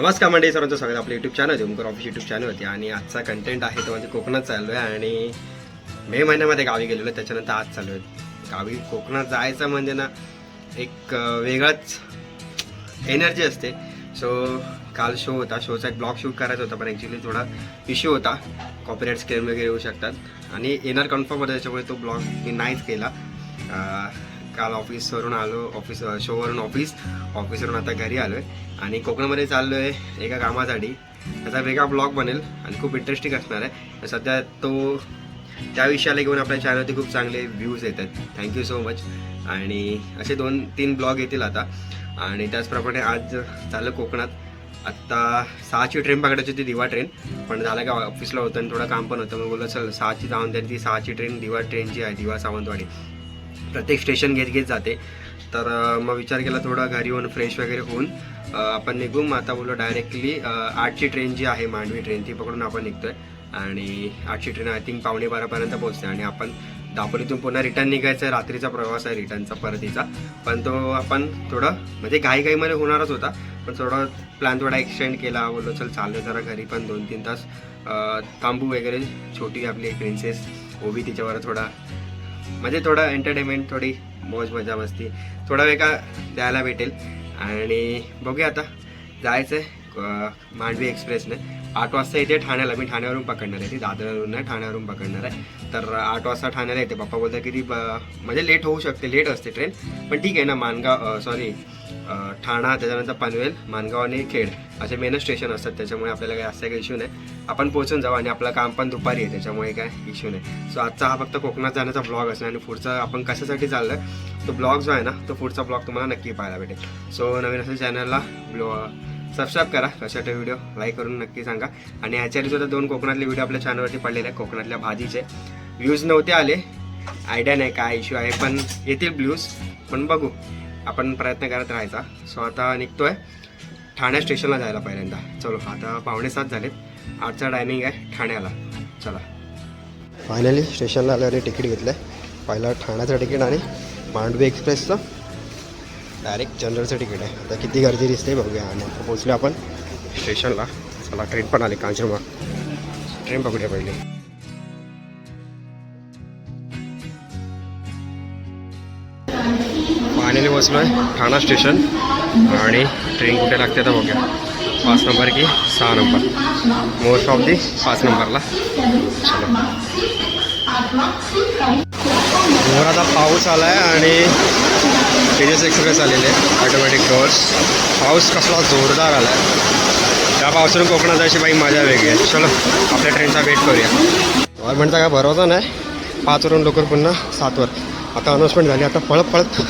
नमस्कार मंडळी सर्वांचं स्वागत आपलं YouTube channel Omkar office YouTube होती आणि आजचा कंटेंट आहे तो म्हणजे कोकणात चाललो आहे आणि मे महिन्यामध्ये गावी गेलेलो आहे. त्याच्यानंतर आज चालू आहे गावी कोकणात जायचं म्हणजे ना एक वेगळाच एनर्जी असते. सो काल शो होता. शोचा एक ब्लॉग शूट करायचा होता पण ॲक्च्युली थोडा इश्यू होता. कॉपीराईट क्लेम वगैरे येऊ शकतात. आणि येणार कन्फर्म होता त्याच्यामुळे तो ब्लॉग मी नाहीच केला. काल ऑफिसवरून आलो ऑफिस शोवरून ऑफिस ऑफिसवरून आता घरी आलो आहे आणि कोकणामध्ये चाललो आहे एका कामासाठी. त्याचा वेगळा ब्लॉग बनेल आणि खूप इंटरेस्टिंग असणार आहे. सध्या तो त्या विषयाला घेऊन आपल्या चॅनलवरती खूप चांगले व्ह्यूज येतात थँक्यू सो मच आणि असे दोन तीन ब्लॉग येतील आता. आणि त्याचप्रमाणे आज चाललं कोकणात. आत्ता सहाची ट्रेन पकडायची होती दिवा ट्रेन पण झालं का ऑफिसला होतं आणि थोडं काम पण होतं. मग बोललं चल सहाची जाऊन द्या ती सहाची ट्रेन दिवा ट्रेन जी आहे दिवा सावंतवाडी. प्रत्येक स्टेशन घेत घेत जाते. तर मग विचार केला थोडा घरी येऊन फ्रेश वगैरे होऊन आपण निघू. मग आता बोललो डायरेक्टली आठची ट्रेन जी आहे मांडवी ट्रेन ती पकडून आपण निघतोय. आणि आठची ट्रेन आय थिंक पावणे बारापर्यंत पोहोचते. आणि आपण दापोलीतून पुन्हा रिटर्न निघायचं आहे. रात्रीचा प्रवास आहे रिटर्नचा परतीचा. पण तो आपण थोडं म्हणजे घाईघाईमध्ये होणारच होता. पण थोडा प्लॅन थोडा एक्सटेंड केला. बोललो चल चाललं जरा घरी पण दोन तीन तास तांबू वगैरे छोटी आपली प्रिन्सेस ओबी तिच्यावर थोडा म्हणजे थोडं एंटरटेनमेंट थोडी मौज मजा मस्ती थोडा वेळ का द्यायला भेटेल. आणि बघूया आता जायचं आहे मांडवी एक्सप्रेसने आठ वाजता येते ठाण्याला. मी ठाण्यावरून पकडणार आहे. ती दादरवरून नाही ठाण्यावरून पकडणार आहे. तर आठ वाजता ठाण्याला येते. पप्पा बोलतात की ती ब- म्हणजे लेट होऊ शकते. लेट असते ट्रेन पण ठीक आहे ना मानगाव सॉरी ठाणा त्याच्यानंतर पनवेल मानगाव आणि खेड असे मेन स्टेशन असतात. त्याच्यामुळे आपल्याला काही असं काही इश्यू नाही. आपण पोहोचून जाऊ आणि आपलं काम पण दुपारी आहे. त्याच्यामुळे काय इश्यू नाही. सो आजचा हा फक्त कोकणात जाण्याचा ब्लॉग असणार आणि पुढचा आपण कशासाठी चाललं तो ब्लॉग जो आहे ना तो पुढचा ब्लॉग तुम्हाला नक्की पाहायला भेटेल. सो नवीन असेल चॅनलला ब्लॉ सबस्क्राईब करा. कशाचे व्हिडिओ लाईक करून नक्की सांगा. आणि ह्याच्यावरती सुद्धा दोन कोकणातले व्हिडिओ आपल्या चॅनलवरती पडलेले आहेत. कोकणातल्या भाजीचे. व्ह्यूज नव्हते आले. आयडिया नाही काय इश्यू आहे. पण येतील व्ह्यूज पण बघू. आपण प्रयत्न करत राहायचा. सो आता निघतोय. ठाण्या स्टेशनला जायला पहिल्यांदा. चलो आता पावणे सात झालेत. आजचा टायमिंग आहे ठाण्याला. चला. फायनली स्टेशनला आल्यावर तिकीट घेतलं आहे पहिला ठाण्याचं तिकीट आणि मांडवी एक्सप्रेसचं डायरेक्ट जनरलचं तिकीट आहे. आता किती गर्दी दिसते बघूया. आणि पोहोचलो आपण स्टेशनला चला ट्रेन पण आली कांचनवा ट्रेन पकडूया पहिले. फायनली बसलो आहे ठाणा स्टेशन आणि ट्रेन कुठे लागते तर बघूया. पाच नंबर की सहा नंबर. मोस्ट ऑफ दी पाच नंबरला. चला. जोराचा पाऊस आला आहे आणि तेजस एक्सप्रेस आलेले आहे ऑटोमॅटिक डोअर्स पाऊस कसला जोरदार आला आहे त्या पावसातून कोकणात जायची बाई मजा वेगळी आहे. चलो आपल्या ट्रेनचा वेट करूया. गव्हर्नमेंटचा काय भरोसा नाही. पाचवरून लवकर पुन्हा सातवर आता अनाऊन्समेंट झाली आता पळत पळत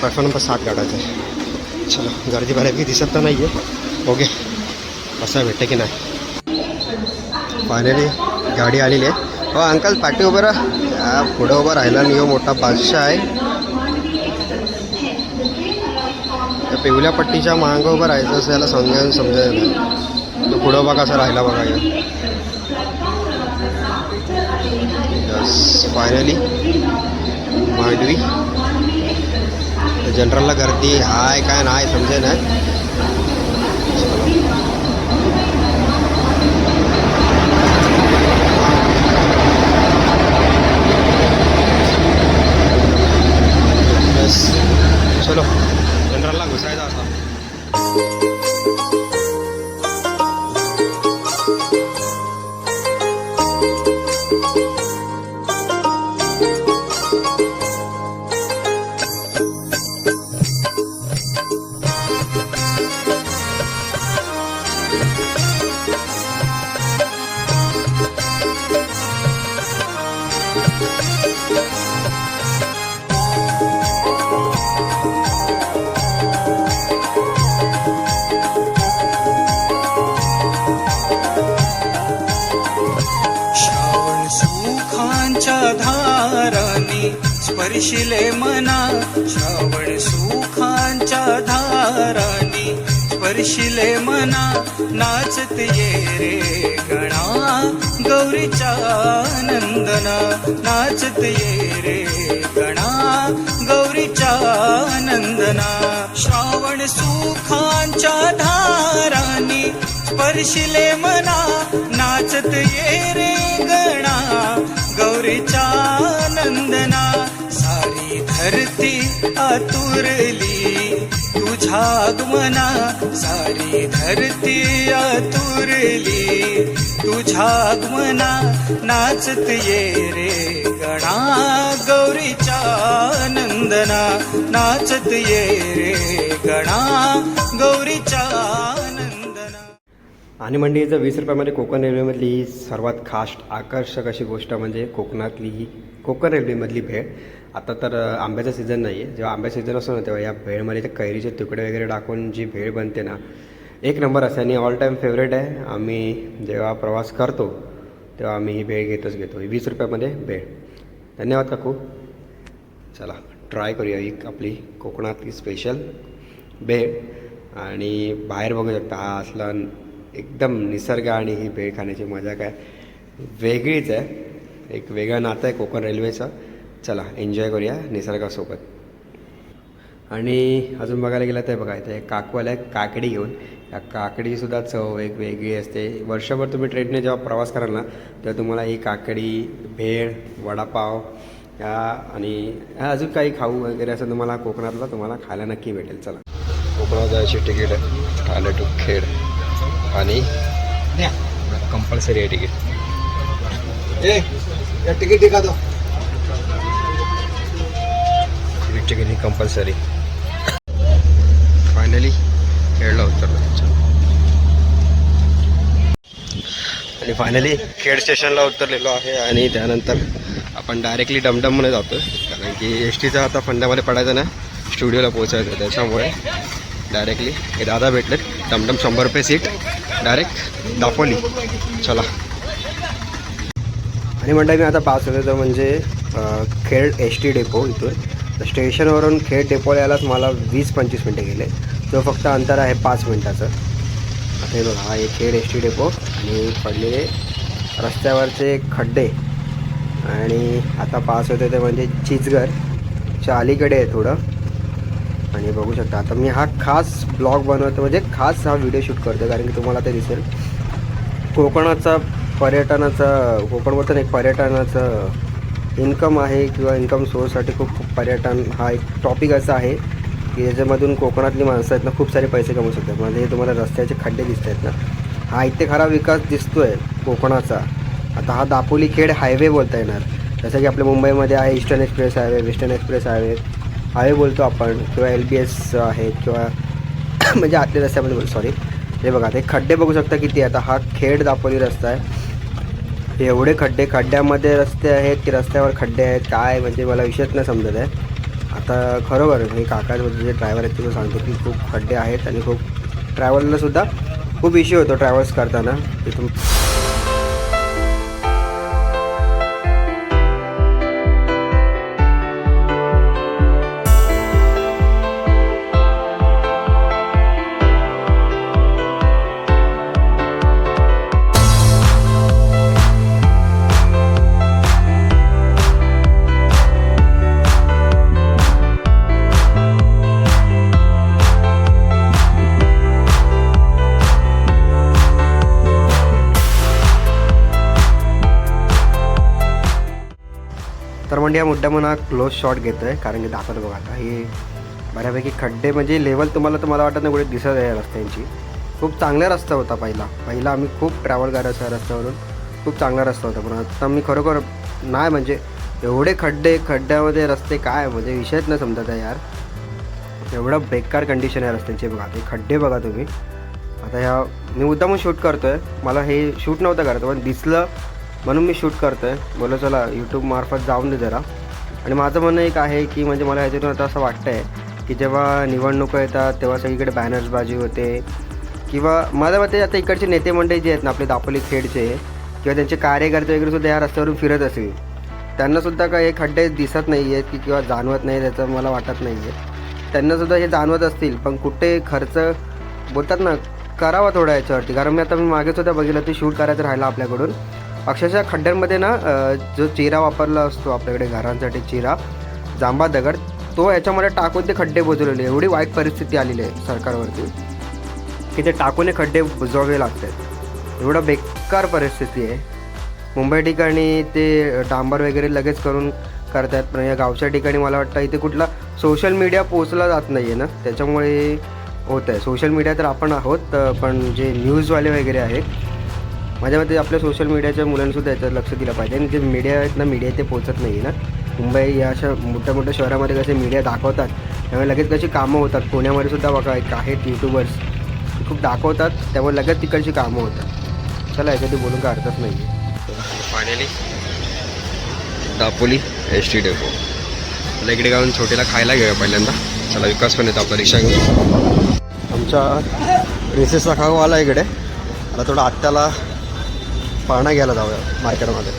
प्लॅटफॉर्म नंबर सात काढायचं आहे चलो गर्दी बऱ्यापैकी दिसत तर नाही आहे ओके असं भेटतं की नाही? फायनली गाडी आलेली आहे. हो अंकल पाठी उभं राहा. हा पुढं उभं राहिला नाही हो मोठा पाचशा आहे. त्या पिवल्या पट्टीच्या मागं उभं राहायचं असं याला समजायला समजायला तो पुढं बघा कसा राहिला बघा यस फायनली मांडवी. जनरलला गर्दी हाय काय नाही समजे ना यस चलो स्पर्शिले मना श्रावण सुखांच्या धारानी. स्पर्शिले मना नाचत ये रे गणा गौरीच्या नंदना. नाचत ये रे गणा गौरीच्या नंदना. श्रावण सुखांच्या धारानी. स्पर्शिले मना नाचत ये रे गणा गौरीच्या धरती आतुरली. तुझ्या आगमना सारी धरती आतुरली. तुझ्या आगमना नाचत ये रे गणा. गौरीच्या नंदना नाचत ये रे गणा. गौरीच्या आणि म्हणजे जर वीस रुपयामध्ये कोकण रेल्वेमधली ही सर्वात खास आकर्षक अशी गोष्ट म्हणजे कोकणातली ही कोकण रेल्वेमधली भेट. आता तर आंब्याचा सीझन नाही आहे जेव्हा आंब्याचा सीझन असतो ना तेव्हा या भेळमध्ये ते कैरीचे तुकडे वगैरे टाकून जी भेळ बनते ना एक नंबर असते आणि ऑल टाईम फेवरेट आहे. आम्ही जेव्हा प्रवास करतो तेव्हा आम्ही ही भेळ घेतच घेतो. ही वीस रुपयामध्ये भेळ. धन्यवाद काकू. चला ट्राय करूया ही आपली कोकणातली स्पेशल भेळ. आणि बाहेर बघू शकता हा असला एकदम निसर्ग आणि ही भेळ खाण्याची मजा काय वेगळीच आहे. एक वेगळं नातं आहे कोकण रेल्वेचं चला एन्जॉय करूया निसर्गासोबत. आणि अजून बघायला गेलं तर बघा इथे एक काकू आल्या काकडी घेऊन या काकडीची सुद्धा चव एक वेगळी असते. वर्षभर तुम्ही ट्रेनने जेव्हा प्रवास कराल ना तेव्हा तुम्हाला ही काकडी भेळ वडापाव या आणि ह्या अजून काही खाऊ वगैरे असं तुम्हाला कोकणातलं तुम्हाला खायला नक्की भेटेल. चला. कोकणात जायची तिकीट आहे ठाणे टू खेड. आणि कंपल्सरी आहे तिकीट. ए या तिकीट दिखा दो तिकीट कंपल्सरी फायनली खेळला उतरलो आणि फायनली खेड स्टेशनला उतरलेलो आहे आणि त्यानंतर आपण डायरेक्टली डमडममध्ये जातो कारण की एस टीचा आता फंड्यामध्ये पडायचं ना स्टुडिओला पोहोचायचं त्याच्यामुळे डायरेक्टली हे दादा भेटलेत. डमडम शंभर रुपये सीट डायरेक्ट दापोली. चला. आणि म्हणता मी आता पास होतो तर म्हणजे अं, खेड एस टी डेपो इथून. तर स्टेशनवरून खेड डेपोला यायलाच मला वीस पंचवीस मिनटं गेले. तो फक्त अंतर आहे पाच मिनटाचं. हे बघा हा एक खेड एस टी डेपो आणि पडलेले रस्त्यावरचे खड्डे. आणि आता पास होते ते म्हणजे चिचगरच्या अलीकडे आहे थोडं. आणि बघू शकता आता मी हा खास ब्लॉग बनवतो म्हणजे खास हा व्हिडिओ शूट करतो कारण की तुम्हाला ते दिसेल. कोकणाचा पर्यटनाचा कोकणमधून एक पर्यटनाचं इन्कम आहे किंवा इन्कम सोर्ससाठी खूप खूप पर्यटन हा एक टॉपिक असा आहे की याच्यामधून कोकणातली माणसं आहेत ना खूप सारे पैसे कमवू शकतात. म्हणजे हे तुम्हाला रस्त्याचे खड्डे दिसत आहेत ना. हा इथे खरा विकास दिसतो आहे कोकणाचा. आता हा दापोली खेड हायवे बोलता येणार. जसं की आपल्या मुंबईमध्ये आहे eastern express highway western express highway highway बोलतो आपण किंवा एल बी एस आहेत किंवा म्हणजे आतल्या रस्त्यामध्ये बोल सॉरी हे बघा ते खड्डे बघू शकता किती आहे. आता हा खेड दापोली रस्ता आहे. एवढे खड्डे खड्ड्यामध्ये रस्ते आहेत की रस्त्यावर खड्डे आहेत काय? म्हणजे मला विषयच नाही समजत आहे. आता खरोखर हे काका जे ड्रायव्हर आहेत ते सांगतो की खूप खड्डे आहेत आणि खूप ट्रॅव्हलला सुद्धा खूप इश्यू होतो ट्रॅव्हल्स करताना. तिथून या मुद्द्यामून हा क्लोज शॉट घेतो आहे कारण की दाखवतो बघा आता. हे बऱ्यापैकी खड्डे म्हणजे लेवल तुम्हाला तर मला वाटत नाही कुठे दिसत आहे या रस्त्यांची. खूप चांगला रस्ता होता पहिला. पहिला आम्ही खूप ट्रॅव्हल करायचो या रस्त्यावरून. खूप चांगला रस्ता होता पण आता मी खरोखर नाही म्हणजे एवढे खड्डे खड्ड्यामध्ये रस्ते काय म्हणजे विषयच नाही समजत आहे यार. एवढं बेकार कंडिशन आहे रस्त्यांचे बघा. ते खड्डे बघा तुम्ही. आता ह्या मी मुद्दामून शूट करतो आहे मला हे शूट नव्हतं करायचं पण दिसलं म्हणून मी शूट करतो आहे बोला चला यूट्यूबमार्फत जाऊन दे जरा. आणि माझं म्हणणं एक आहे की म्हणजे मला ह्याच्यातून आता असं वाटतं आहे की जेव्हा निवडणुका येतात तेव्हा सगळीकडे बॅनर्सबाजी होते. किंवा माझ्या मते आता इकडचे नेते मंडळी जे आहेत ना आपले दापोली खेडचे किंवा त्यांचे कार्यकर्ते वगैरे सुद्धा या रस्त्यावरून फिरत असेल त्यांनासुद्धा काही खड्डे दिसत नाही आहेत की किंवा जाणवत नाही त्याचं मला वाटत नाही आहे त्यांनासुद्धा हे जाणवत असतील पण कुठे खर्च बोलतात ना करावा थोडा याच्यावरती. कारण मी आता मी मागे सुद्धा बघितलं ते शूट करायचं राहिलं आपल्याकडून. अक्षरशः खड्ड्यांमध्ये ना जो चिरा वापरला असतो आपल्याकडे घरांसाठी चिरा जांबा दगड तो याच्यामध्ये टाकून ते खड्डे बुजवलेले एवढी वाईट परिस्थिती आलेली आहे सरकारवरती. की ते टाकून हे खड्डे बुजवावे लागतात. एवढं बेकार परिस्थिती आहे. मुंबई ठिकाणी ते डांबर वगैरे लगेच करून करतात पण या गावच्या ठिकाणी मला वाटतं इथे कुठला सोशल मीडिया पोचला जात नाही आहे ना. त्याच्यामुळे होत आहे सोशल मीडिया तर आपण आहोत पण जे न्यूजवाले वगैरे आहेत माझ्या मते आपल्या सोशल मीडियाच्या मुलांसुद्धा याच्यात लक्ष दिलं पाहिजे. आणि जे मीडिया आहेत ना मीडिया ते पोचत नाही ना. मुंबई या अशा मोठ्या मोठ्या शहरामध्ये कसे मीडिया दाखवतात त्यामुळे लगेच कशी कामं होतात. पुण्यामध्ये सुद्धा बघा एक आहेत यूट्यूबर्स खूप दाखवतात त्यामुळे लगेच तिकडची कामं होतात. चला याच्यात बोलून काय अर्थच नाही finally Dapoli S T depot मला इकडे गावून छोटीला खायला घेऊया पहिल्यांदा. चला विकास पण येतो आपला रिक्षा घेऊन. आमच्या रिसेसचा खाऊ आला इकडे. आता थोडं आत्याला पाळणा घ्यायला जाऊया मार्केटमध्ये.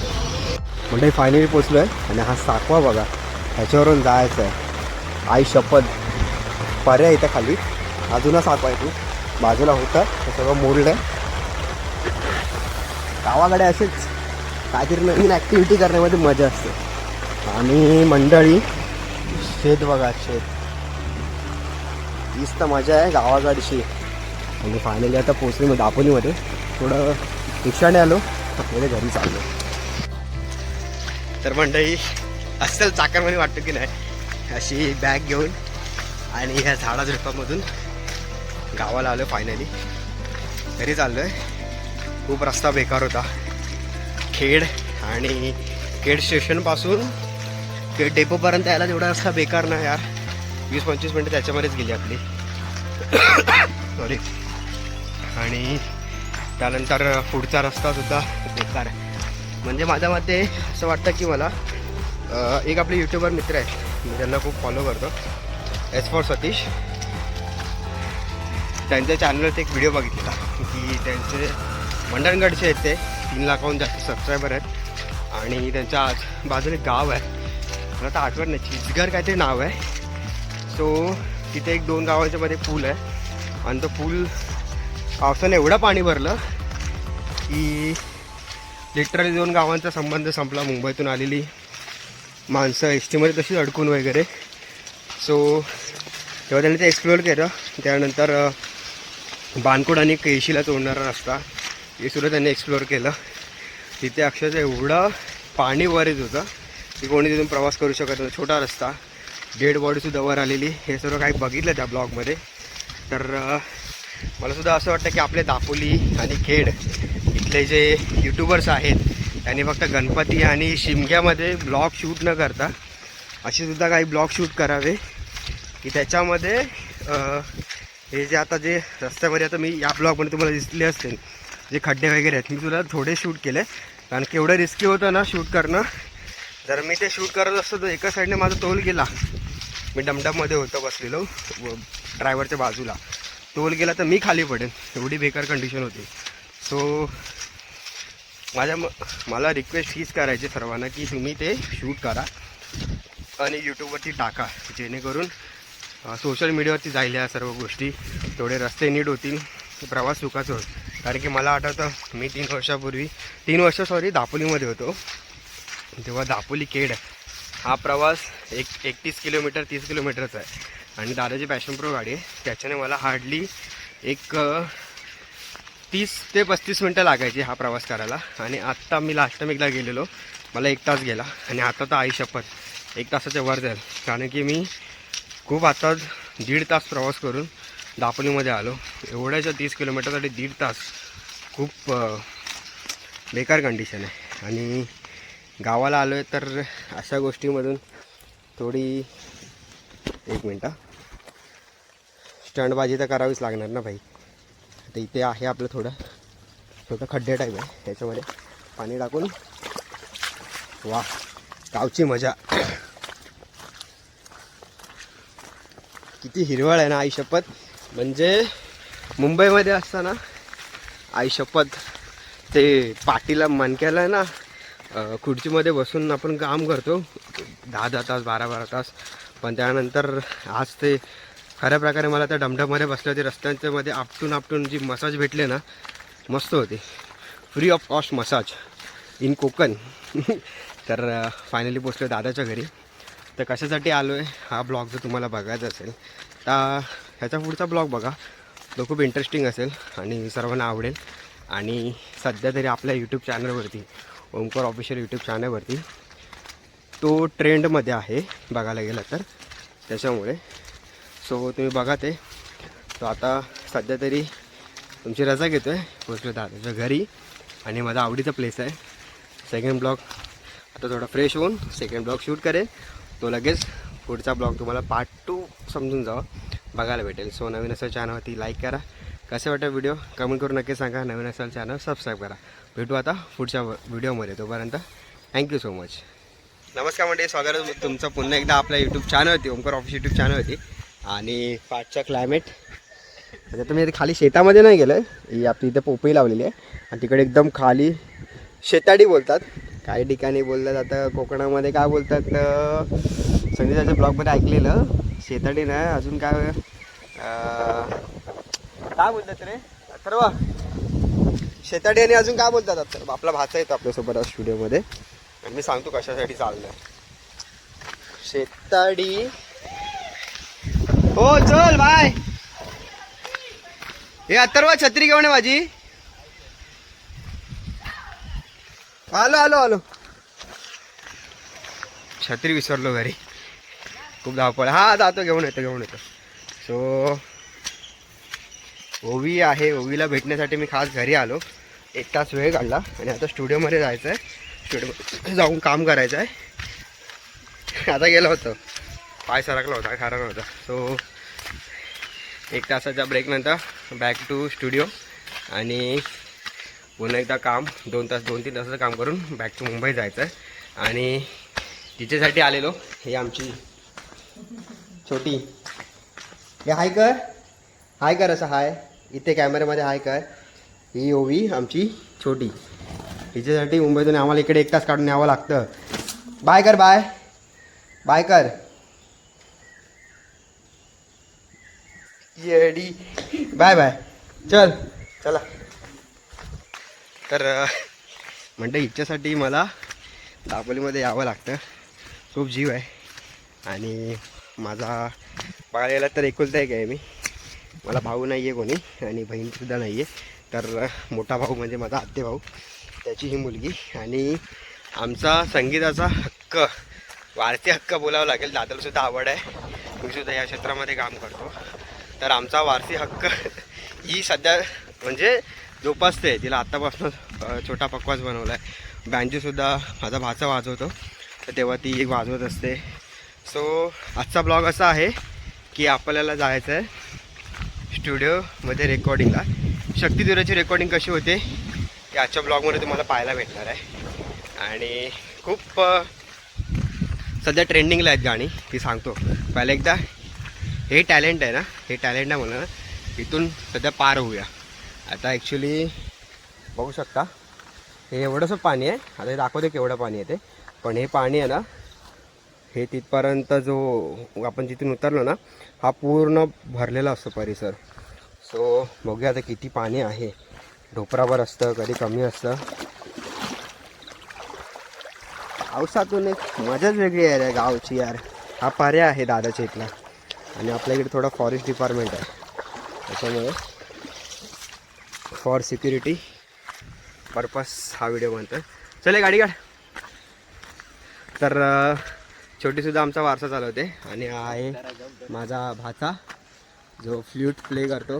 म्हणजे फायनली पोचलो आहे आणि हा साकवा बघा. ह्याच्यावरून जायचं आहे. आई शपथ. पर्याय इथं खाली. अजूनच साकवा आहे तू. बाजूला होता. ते सगळं मोडलं. आहे गावाकडे असेच काहीतरी नवीन ॲक्टिव्हिटी करण्यामध्ये मजा असते. आणि मंडळी शेत बघा शेत. हीच तर मजा आहे गावाकडची आणि फायनली आता पोचली मग दापोलीमध्ये. थोडं रिक्षाने आलो. आपल्याला घरी चाललो. तर मंडळी अस्सल चाकरमध्ये वाटतं की नाही अशी बॅग घेऊन आणि ह्या झाडा झुडपामधून गावाला आलो फायनली घरी चाललो आहे खूप रस्ता बेकार होता. खेड आणि खेड स्टेशनपासून खेड डेपोपर्यंत यायला तेवढा रस्ता बेकार ना यार. वीस पंचवीस मिनटं त्याच्यामध्येच गेली आपली. सॉरी आणि त्यानंतर पुढचा रस्ता सुद्धा बेकार आहे. म्हणजे माझ्या मते असं वाटतं की मला एक आपले यूट्यूबर मित्र आहे मी त्यांना खूप फॉलो करतो. एस फॉर सतीश त्यांच्या चॅनलवरती एक व्हिडिओ बघितलेला की त्यांचे मंडणगडचे आहेत ते. तीन लाखाहून जास्त सबस्क्रायबर आहेत. आणि त्यांच्या आज बाजूला एक गाव आहे. मला तर आठवण नाही. चिचघर काहीतरी नाव आहे. सो तिथे एक दोन गावांच्या मध्ये पूल आहे. आणि तो पूल पावसाने एवढं पाणी भरलं की लिटरली दोन गावांचा संबंध संपला. मुंबईतून आलेली माणसं एस टीमध्ये तशीच अडकून वगैरे. सो तेव्हा त्यांनी ते एक्सप्लोअर केलं. त्यानंतर बानकोड आणि केशीला तोडणारा रस्ता हे सुद्धा त्यांनी एक्सप्लोअर केलं. तिथे अक्षरशः एवढं पाणी वर येत होतं की कोणी तिथून प्रवास करू शकत नव्हतं. छोटा रस्ता डेड बॉडीसुद्धा वर आलेली. हे सर्व काही बघितलं त्या ब्लॉगमध्ये. तर मला सुद्धा असं वाटतं की आपले दापोली आणि खेड इथले जे यूट्यूबर्स आहेत त्यांनी फक्त गणपती आणि शिमग्यामध्ये ब्लॉग शूट न करता असे सुद्धा काही ब्लॉग शूट करावे. की त्याच्यामध्ये हे जे आता जे रस्त्यामध्ये आता मी या ब्लॉगमध्ये तुम्हाला दिसले असतील जे खड्डे वगैरे आहेत मी तुला थोडे शूट केले. कारण की एवढं रिस्की होतं ना शूट करणं. जर मी ते शूट करत असतो तर एका साईडने माझा तोल गेला. मी डमडममध्ये होतो बसलेलो ड्रायव्हरच्या बाजूला. तोल गेला तर मी खाली पडेन. एवढी बेकार कंडिशन होती. सो माझ्या म मला रिक्वेस्ट हीच करायची सर्वांना की तुम्ही ते शूट करा आणि यूट्यूबवरती टाका. जेणेकरून सोशल मीडियावरती जाईल या सर्व गोष्टी. थोडे रस्ते नीट होतील. प्रवास सुखाचा होईल. कारण की मला आठवतं मी तीन वर्षापूर्वी तीन वर्ष सॉरी दापोलीमध्ये होतो. तेव्हा दापोली केड हा प्रवास एक एकतीस किलोमीटर तीस किलोमीटरचा आहे. आणि दादाची पॅशन प्रो गाडी आहे. त्याच्याने मला हार्डली एक तीस ते पस्तीस मिनटं लागायची हा प्रवास करायला. आणि आत्ता मी लास्ट गेलेलो. मला एक तास गेला. आणि आता तर आई शपथ. एक तासाच्या वर जाईल. कारण की मी खूप आता दीड तास प्रवास करून दापोलीमध्ये आलो. एवढ्याच्या तीस किलोमीटरसाठी दीड तास खूप बेकार कंडिशन आहे. आणि गावाला आलो आहे तर अशा गोष्टीमधून थोडी एक मिनटं. स्टंटबाजी तर करावीच लागणार ना भाई. तर इथे आहे आपलं थोडं. छोटं खड्डे टाईप आहे. त्याच्यामध्ये पाणी टाकून. वा गावची मजा. किती हिरवळ आहे ना आई शपथ. म्हणजे मुंबईमध्ये असताना आई शपथ ते पाटीला मणक्याला आहे ना खुर्चीमध्ये बसून आपण काम करतो. दहा दहा तास बारा बारा तास. पण त्यानंतर आज ते खऱ्या प्रकारे मला त्या डमडममध्ये बसले होते रस्त्यांच्या मध्ये आपटून आपटून जी मसाज भेटले ना मस्त होते. Free of cost massage in Konkan. तर फायनली पोचलो दादाच्या घरी. तर कशासाठी आलो आहे हा ब्लॉग जर तुम्हाला बघायचा असेल तर ह्याचा पुढचा ब्लॉग बघा. तो खूप इंटरेस्टिंग असेल आणि सर्वांना आवडेल. आणि सध्या तरी आपल्या यूट्यूब चॅनलवरती ओमकार ऑफिशियल यूट्यूब चॅनलवरती तो ट्रेंडमध्ये आहे बघायला गेलं तर. त्याच्यामुळे सो तुम्ही बघा ते. तो आता सध्या तरी तुमची रजा घेतो आहे पोचलो दादाच्या घरी आणि माझा आवडीचा प्लेस आहे. सेकंड ब्लॉग आता थोडा फ्रेश होऊन सेकंड ब्लॉग शूट करेल तो लगेच पुढचा ब्लॉग तुम्हाला पार्ट टू समजून जावा. बघायला भेटेल. सो नवीन असेल चॅनलवरती लाईक करा. कसं वाटतं व्हिडिओ कमेंट करून नक्की सांगा. नवीन असेल चॅनल सबस्क्राईब करा. भेटू आता पुढच्या व्हिडिओमध्ये तोपर्यंत थँक्यू सो मच नमस्कार म्हणजे स्वागत तुमचं पुन्हा एकदा आपल्या यूट्यूब चॅनल होती ओमकार ऑफिस यूट्यूब चॅनल होती आणि पाठचा क्लायमेट आता तुम्ही इथे खाली शेतामध्ये नाही गेलं ही आपली इथे पोपई लावलेली आहे. आणि तिकडे एकदम खाली शेताडी बोलतात. काही ठिकाणी बोलतात आता कोकणामध्ये काय बोलतात संगीताच्या ब्लॉगमध्ये ऐकलेलं. शेताडी नाही अजून काय काय बोलतात रे? सर्व शेताडी आणि अजून काय बोलतात अथर्व आपला भाचा येतो आपल्यासोबत आज स्टुडिओमध्ये आणि मी सांगतो कशासाठी चाललं शेताडी हो चल बाय. हे अथर्व छत्री घेऊन आहे माझी आलो आलो आलो. छत्री विसरलो घरी. खूप धावपळ. हा जातो घेऊन येतो घेऊन येतो. सो ओवी आहे. ओवीला भेटण्यासाठी मी खास घरी आलो. एक तास वेळ काढला. आणि आता स्टुडिओमध्ये जायचं आहे स्टुडिओ जाऊन काम करायचं आहे आता गेलो होतो. पाय सरकला होता खरा होता. सो एक तासाच्या ब्रेकनंतर बॅक टू स्टुडिओ आणि पुन्हा एकदा काम दोन तास दोन तीन तासाचं काम करून बॅक टू मुंबई जायचं आहे. आणि तिच्यासाठी आलेलो ही आमची छोटी. हे हाय कर. हाय कर असं हाय. इथे कॅमेऱ्यामध्ये हाय कर. ही ओवी आमची छोटी. हिच्यासाठी मुंबईतून आम्हाला इकडे एक तास काढून न्यावं लागतं. बाय कर बाय बाय कर. येडी. Bye bye. चल. चला. तर म्हणतं म्हणते हिच्यासाठी मला दापोलीमध्ये यावं लागतं. खूप जीव आहे. आणि माझा बघायला तर एकुलता एक आहे मी. मला भाऊ नाही आहे कोणी आणि बहीणसुद्धा नाही आहे तर मोठा भाऊ म्हणजे माझा आत्ते भाऊ. त्याची ही मुलगी. आणि आमचा संगीताचा हक्क वारसी हक्क बोलावं लागेल. दादालासुद्धा आवड आहे. मी सुद्धा या क्षेत्रामध्ये काम करतो. तर आमचा वारसी हक्क ही सध्या म्हणजे जोपासते तिला आत्तापासून छोटा पकवास बनवला आहे बँजीसुद्धा माझा भाचा वाजवतो. तर तेव्हा ती एक वाजवत असते. सो आजचा ब्लॉग असा आहे की आपल्याला जायचं आहे स्टुडिओमध्ये रेकॉर्डिंगला शक्तिदुराची रेकॉर्डिंग कशी होते ते आजच्या ब्लॉगमध्ये तुम्हाला पाहायला भेटणार आहे. आणि खूप सध्या ट्रेंडिंगला आहेत गाणी ती सांगतो. पहिला एकदा हे टॅलेंट आहे ना हे टॅलेंट आहे म्हणा ना इथून सध्या पार होऊया. आता ॲक्च्युली बघू शकता हे एवढंसं पाणी आहे आता हे दाखवते केवढं पाणी आहे ते पण हे पाणी आहे ना हे तिथपर्यंत जो आपण जिथून उतरलो ना हा पूर्ण भरलेला असतो परिसर. सो बघूया आता किती पाणी आहे. ढोपरावर असतं कधी कमी असतं. पावसातून एक मजाच वेगळी आहे रे गावची यार. हा पर्याय आहे दादाच्या इथला. आणि आपल्या इकडे थोडा फॉरेस्ट डिपार्टमेंट आहे. त्याच्यामुळे फॉर सिक्युरिटी पर्पस हा व्हिडिओ बनतो चले गाडी काढ. तर छोटीसुद्धा आमचा वारसा चालवते. आणि हा आहे माझा भाचा जो फ्ल्यूट प्ले करतो.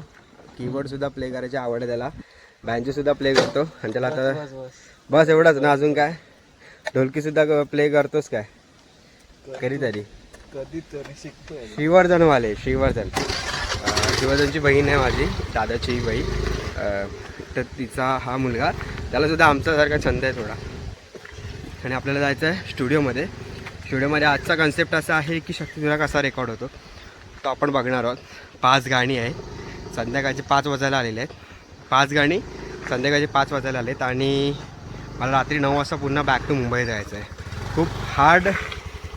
कीबोर्डसुद्धा प्ले करायची आवड आहे त्याला. बँजोसुद्धा प्ले करतो. आणि त्याला आता बस एवढंच ना अजून काय? ढोलकीसुद्धा प्ले करतोस काय? कधीतरी. कधीतरी शिकतोय श्रीवर्धनवाले श्रीवर्धन श्रीवर्धनची बहीण आहे माझी दादाची बहीण. तर तिचा हा मुलगा. त्याला सुद्धा आमच्यासारखा छंद आहे थोडा. आणि आपल्याला जायचं आहे स्टुडिओमध्ये. स्टुडिओमध्ये आजचा कन्सेप्ट असा आहे की शक्तिधुरा कसा रेकॉर्ड होतो? तो आपण बघणार आहोत. पाच गाणी आहेत. संध्याकाळचे पाच वाजायला आलेले आहेत. पाच गाणी संध्याकाळचे पाच वाजायला आलेत. आणि मला रात्री नऊ वाजता पुन्हा बॅक टू मुंबई जायचं आहे खूप हार्ड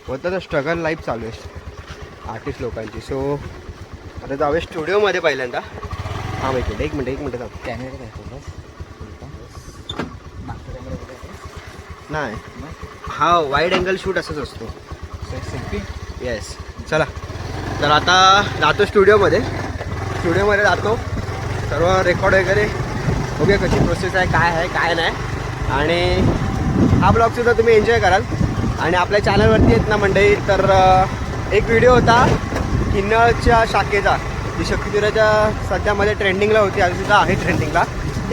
होतं तर स्ट्रगल लाईफ चालू आहे आर्टिस्ट लोकांची सो आता जाऊया स्टुडिओमध्ये पहिल्यांदा. हां मिनिट एक मिनिट एक मिनिट थांब. कॅमेरा कॅमेरा नाही. हा वाईड अँगल शूट असंच असतो. सेल्फी येस चला. तर आता जातो स्टुडिओमध्ये स्टुडिओमध्ये जातो. सर्व रेकॉर्ड वगैरे बघूया कशी प्रोसेस आहे काय आहे काय नाही. आणि हा ब्लॉगसुद्धा तुम्ही एन्जॉय कराल. आणि आपल्या चॅनलवरती आहेत ना मंडळी तर एक व्हिडिओ होता किन्नळच्या शाखेचा. जी शक्तिपुराच्या सध्यामध्ये ट्रेंडिंगला होती अजूनसुद्धा आहे ट्रेंडिंगला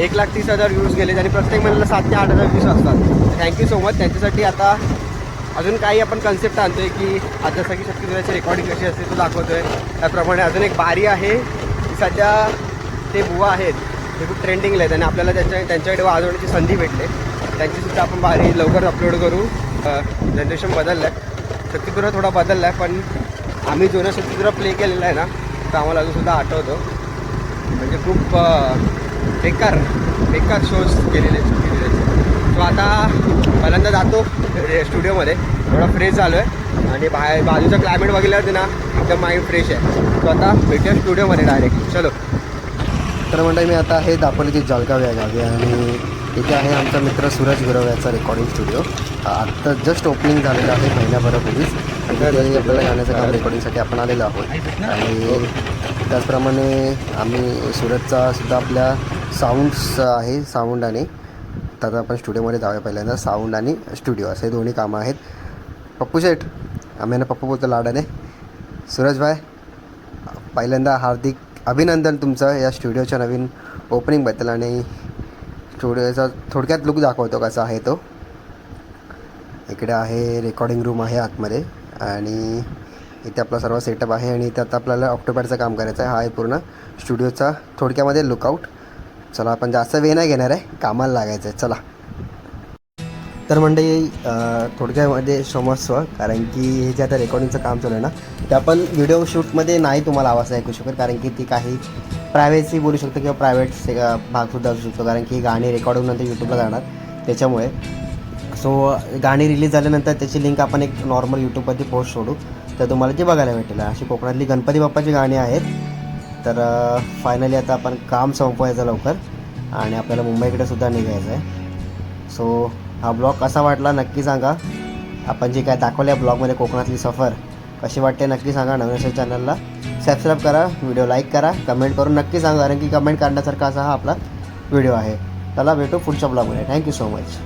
एक लाख तीस हजार व्ह्यूज गेले आणि प्रत्येक महिन्याला सात ते आठ हजार व्ह्यूज असतात. थँक्यू सो मच त्यांच्यासाठी आता अजून काही आपण कन्सेप्ट आणतोय की आज जसं की शक्तिपुराची रेकॉर्डिंग कशी असते तो दाखवतोय. त्याप्रमाणे अजून एक बारी आहे की सध्या ते बुवा आहेत ते खूप ट्रेंडिंगला आहेत आणि आपल्याला त्यांच्या त्यांच्याकडे वाजवण्याची संधी भेटते. त्यांचीसुद्धा आपण बारी लवकर अपलोड करू. जनरेशन बदललं आहे शक्तिपुरा थोडा बदलला आहे पण आम्ही जुना शक्तिपुरा प्ले केलेला आहे ना तर आम्हाला अजूनसुद्धा आठवतो. म्हणजे खूप बेकार बेकार शोज केलेले केलेले तो आता पहिल्यांदा जातो स्टुडिओमध्ये थोडा फ्रेश झालो आहे. आणि बाहेर बाजूचं क्लायमेट बघितल्यावरती ना एकदम माइंड फ्रेश आहे. तो आता भेटूया स्टुडिओमध्ये डायरेक्ट चलो. तर म्हणजे मी आता आहे दापोलीची जळगाव या गावी आणि इथे आहे आमचा मित्र सूरज गुरव याचा रेकॉर्डिंग स्टुडिओ आत्ता जस्ट ओपनिंग झालेला आहे महिन्याभरापूर्वीच आणि आपल्याला गाण्याचं काम रेकॉर्डिंगसाठी आपण आलेलो आहोत. आणि त्याचप्रमाणे आम्ही सूरजचा सुद्धा आपल्या साऊंड्स आहे साऊंड आणि तर आपण स्टुडिओमध्ये जाऊया पहिल्यांदा. साऊंड आणि स्टुडिओ असे दोन्ही कामं आहेत. पप्पू शेठ आम्ही ना पप्पू बोलतो लाडाने. सूरजभाई पहिल्यांदा हार्दिक अभिनंदन तुमचं या स्टुडिओच्या नवीन ओपनिंगबद्दल आणि स्टुडिओचा थोडक्यात लुक दाखवतो कसा आहे तो. इकडे आहे रेकॉर्डिंग रूम आहे आतमध्ये आणि इथे आपला सर्व सेटअप आहे आणि इथे आता आपल्याला ऑक्टोपॅडचं काम करायचं आहे. हा आहे पूर्ण स्टुडिओचा थोडक्यामध्ये लुकआउट चला आपण जास्त वेळ नाही घेणार आहे. कामाला लागायचं आहे. चला. तर मंडळी थोडक्यामध्ये क्षमस्व कारण की हे जे आता रेकॉर्डिंगचं काम चालू आहे ना ते आपण व्हिडिओ शूटमध्ये नाही तुम्हाला आवाज ऐकू शकत कारण की ती काही प्रायव्हेसी बोलू शकतो किंवा प्रायव्हेट भागसुद्धा असू शकतो कारण की गाणी रेकॉर्ड होऊन नंतर यूट्यूबला जाणार. त्याच्यामुळे सो गाणी रिलीज झाल्यानंतर त्याची लिंक आपण एक नॉर्मल यूट्यूबवरती पोस्ट सोडू. तर तुम्हाला ती बघायला भेटेल अशी कोकणातली गणपती बाप्पाची गाणी आहेत. तर फायनली आता आपण काम संपवायचं लवकर आणि आपल्याला मुंबईकडे सुद्धा निघायचं आहे सो हा ब्लॉग कसा वाटला नक्की सांगा. आपण जे काय दाखवलं आहे ब्लॉगमध्ये कोकणातली सफर कशी वाटते नक्की सांगा नवनेश्वर चॅनलला. सबस्क्राईब करा व्हिडिओ लाईक करा कमेंट करून नक्की सांगा कारण की कमेंट करण्यासारखा असा हा आपला व्हिडिओ आहे. चला भेटू पुढच्या ब्लॉगमध्ये. Thank you so much